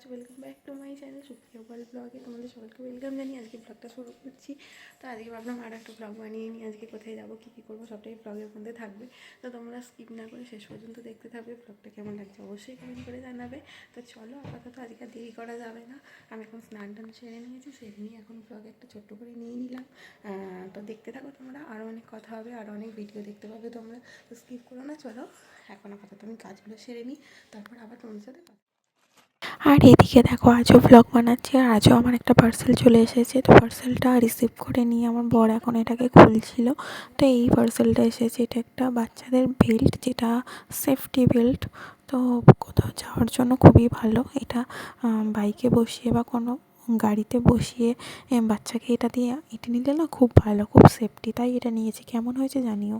খুব welcome back to my channel Supriya world ব্লগে তোমাদের সবাইকে ওয়েলকাম জানিয়ে আজকে ব্লগটা শুরু করছি। তো আজকে ভাবলাম আর একটা ব্লগ বানিয়ে নিই, আজকে কোথায় যাব, কী কী করব, সবটাই ব্লগের মধ্যে থাকবে। তো তোমরা স্কিপ না করে শেষ পর্যন্ত দেখতে থাকবে ব্লগটা কেমন লাগছে অবশ্যই কমেন্ট করে জানাবে। তো চলো আপাতত আজকে দেরি করা যাবে না। আমি এখন স্নান টান সেরে নিয়েছি, সেরে নিয়ে এখন ব্লগে একটা ছোট্ট করে নিয়ে নিলাম। তো দেখতে থাকো তোমরা আরও অনেক কথা হবে আরও অনেক ভিডিও দেখতে পাবে তোমরা। তো স্কিপ করো না, চলো। এখন আপাতত আমি কাজগুলো সেরে নিই, তারপর আবার তোমাদের সাথে কথা আর এদিকে দেখো, আজও ভ্লগ বানাচ্ছি, আর আজও আমার একটা পার্সেল চলে এসেছে। তো পার্সেলটা রিসিভ করে নিয়ে আমার বর এখন এটাকে খুলছিল। তো এই পার্সেলটা এসেছে, এটা একটা বাচ্চাদের বেল্ট যেটা সেফটি বেল্ট তো কোথাও যাওয়ার জন্য খুবই ভালো। এটা বাইকে বসিয়ে বা কোনো গাড়িতে বসিয়ে বাচ্চাকে এটা দিয়ে এঁটে নিলে না খুব ভালো, খুব সেফটি তাই এটা নিয়েছি। কেমন হয়েছে জানিও।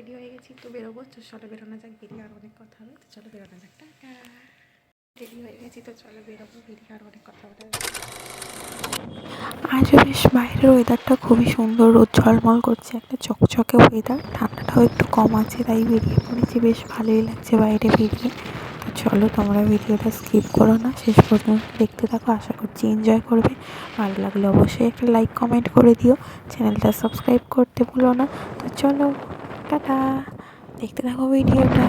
রেডি হয়ে গেছি তো বেরোবো। তো চলো বেরোনো যাক বেরিয়ে আর অনেক কথা হবে। তো চলো বেরোনো যাক। রেডি হয়ে গেছি, তো চলো বেরোবো বেরিয়ে আর অনেক কথা হবে। আজও বেশ বাইরের ওয়েদারটা খুবই সুন্দর, রোদ ঝলমল করছে, একটা চকচকে ওয়েদার ঠান্ডাটাও একটু কম আছে, তাই বেরিয়ে পড়েছি, বেশ ভালোই লাগছে বাইরে বেরিয়ে। তো চলো তোমরা ভিডিওটা স্কিপ করো না, শেষ পর্যন্ত দেখতে থাকো, আশা করছি এনজয় করবে। ভালো লাগলে অবশ্যই একটা লাইক কমেন্ট করে দিও। চ্যানেলটা সাবস্ক্রাইব করতে ভুলো না। তো চলো টাটা। দেখতে থাকো ভিডিওটা।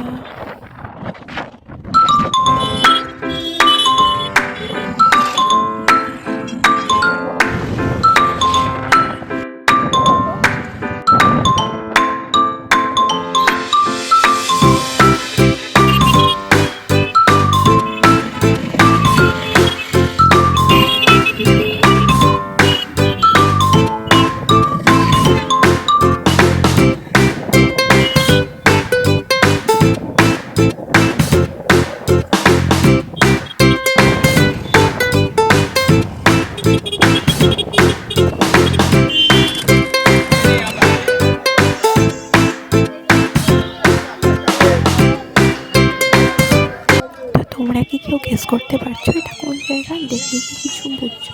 তোমরা কি কেউ গেস করতে পারছ? এটা কোন জায়গা? দেখে কি কিছু বুঝছ?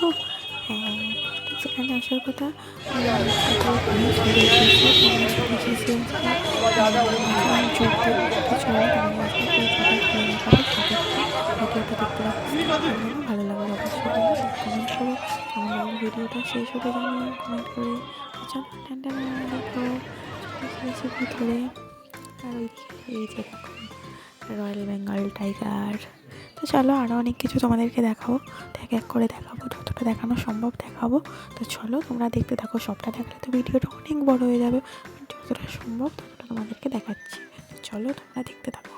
হ্যাঁ তো যেখানে আসার কথা। ভালো লাগলে কমেন্ট করো লাগল ভিডিওটা সেই সাথে জানিও কমেন্ট করে চলো দেখো চলে আর ওইদিকে এই যে রয়্যাল বেঙ্গল টাইগার তো চলো আরও অনেক কিছু তোমাদেরকে দেখাবো। এক এক করে দেখাবো, যতটা দেখানো সম্ভব দেখাবো। তো চলো তোমরা দেখতে থাকো, সবটা দেখলে তো ভিডিওটা অনেক বড় হয়ে যাবে। যতটা সম্ভব ততটা তোমাদেরকে দেখাচ্ছি। চলো তোমরা দেখতে থাকো।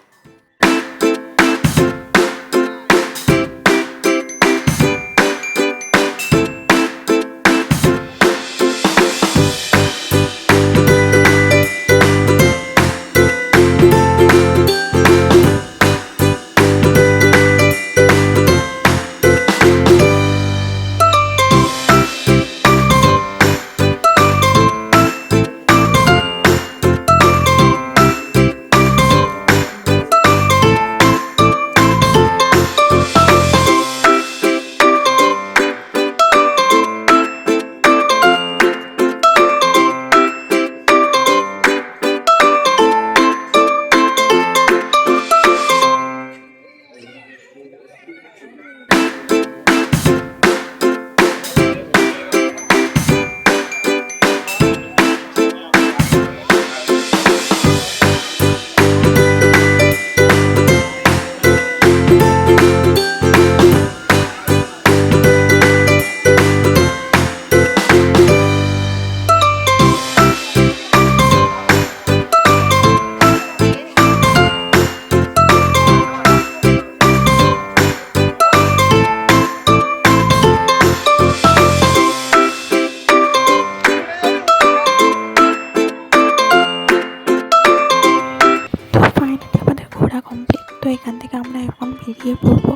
বেরিয়ে পড়ব,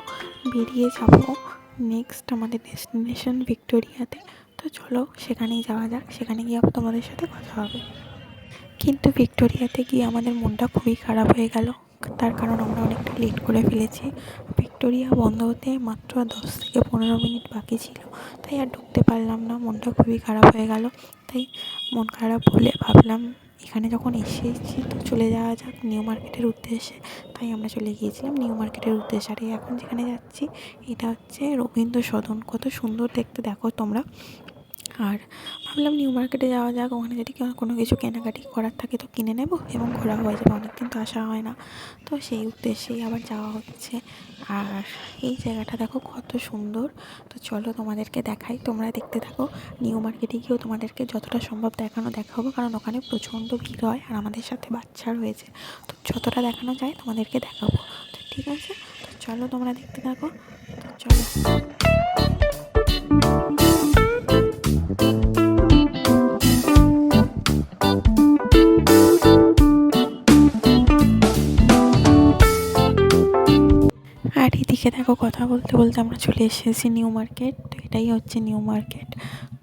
বেরিয়ে যাব নেক্সট আমাদের ডেস্টিনেশন ভিক্টোরিয়াতে। তো চলো সেখানেই যাওয়া যাক, সেখানে গিয়ে আবার তোমাদের সাথে কথা হবে। কিন্তু ভিক্টোরিয়াতে গিয়ে আমাদের মনটা খুবই খারাপ হয়ে গেল। তার কারণ আমরা অনেকটা লেট করে ফেলেছি। ভিক্টোরিয়া বন্ধ হতে মাত্র দশ থেকে পনেরো মিনিট বাকি ছিল। তাই আর ঢুকতে পারলাম না, মনটা খুবই খারাপ হয়ে গেল। তাই মন খারাপ হলে ভাবলাম এখানে যখন এসেছি তো চলে যাওয়া যাক নিউ মার্কেটের উদ্দেশ্যে। তাই আমরা চলে গিয়েছিলাম নিউ মার্কেটের উদ্দেশ্যে। আর এখন যেখানে যাচ্ছি, এটা হচ্ছে রবীন্দ্র সদন। কত সুন্দর দেখতে, দেখো তোমরা। আর ভাবলাম নিউ মার্কেটে যাওয়া যাক, ওখানে যদি কোনো কিছু কেনাকাটি করার থাকে তো কিনে নেব এবং ঘোরা হয়ে যাবে অনেকদিন তো আসা হয় না। তো সেই উদ্দেশ্যেই আবার যাওয়া হচ্ছে। আর এই জায়গাটা দেখো কত সুন্দর। তো চলো তোমাদেরকে দেখাই, তোমরা দেখতে থাকো। নিউ মার্কেটে গিয়েও তোমাদেরকে যতটা সম্ভব দেখানো, দেখাবো। কারণ ওখানে প্রচণ্ড ভিড় হয় আর আমাদের সাথে বাচ্চা রয়েছে। তো যতটা দেখানো যায় তোমাদেরকে দেখাবো। তো ঠিক আছে, তো চলো তোমরা দেখতে থাকো। তো চলো। এদিকে দেখো কথা বলতে বলতে আমরা চলে এসেছি নিউ মার্কেট। তো এটাই হচ্ছে নিউ মার্কেট।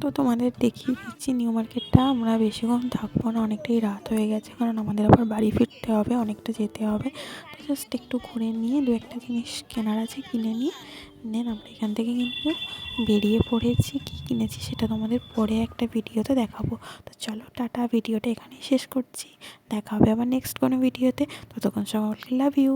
তো তোমাদের দেখিয়ে দিচ্ছি নিউ মার্কেটটা। আমরা বেশিক্ষণ থাকব না, অনেকটাই রাত হয়ে গেছে, কারণ আমাদের আবার বাড়ি ফিরতে হবে, অনেকটা যেতে হবে। তো জাস্ট একটু ঘুরে নিয়ে দু একটা জিনিস কেনার আছে কিনে নিয়ে দেন আমরা এখান থেকে কিন্তু বেরিয়ে পড়েছি। কী কিনেছি সেটা তোমাদের পরে একটা ভিডিওতে দেখাবো। তো চলো টাটা, ভিডিওটা এখানেই শেষ করছি। দেখা হবে আবার নেক্সট কোনো ভিডিওতে। ততক্ষণ সকলকে লাভ ইউ